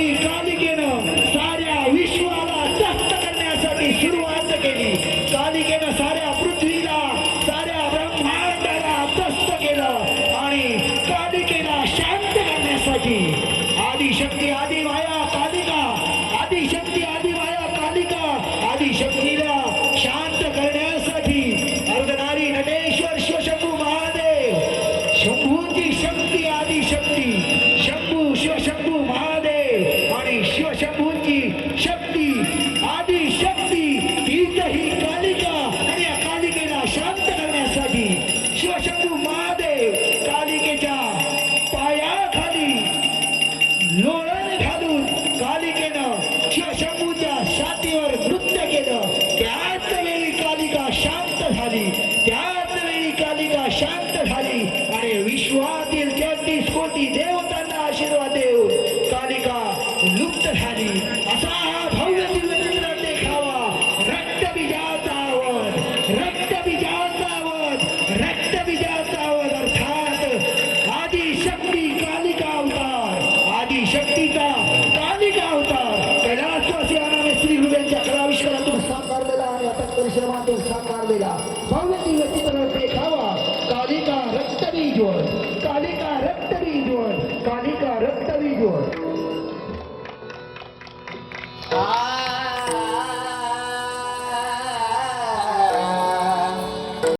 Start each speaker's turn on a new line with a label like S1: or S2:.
S1: आणि कालिकेनं साऱ्या विश्वाला तख्त करण्यासाठी सुरुवात केली. कालिकेनं साऱ्या पृथ्वीला साऱ्या ब्रह्मांडाला तस्त केलं आणि कालिकेला शांत करण्यासाठी. आदिशक्ती आदि आदिमाया कालिका आदिशक्ती आदि कोटी देवतांना आशीर्वाद देऊन कालिका लुप्त झाली. असा हा भव्य दिव्य चित्र देखावा. रक्तबीजाचा वध रक्तबीजाचा रक्त रक्तबीजाचा वध अर्थात आदिशक्ती कालिका अवतार आदिशक्तीचा कालिका अवतार. कैलासवासियांना श्री गुरुंच्या कलाविष्कारातून साकारलेला आणि अथक परिश्रमातून साकारलेला भव्य दिव्य चित्र देखावा. कालिका रक्तबीजवर कालिका रक्तबीजवर कालिका रक्त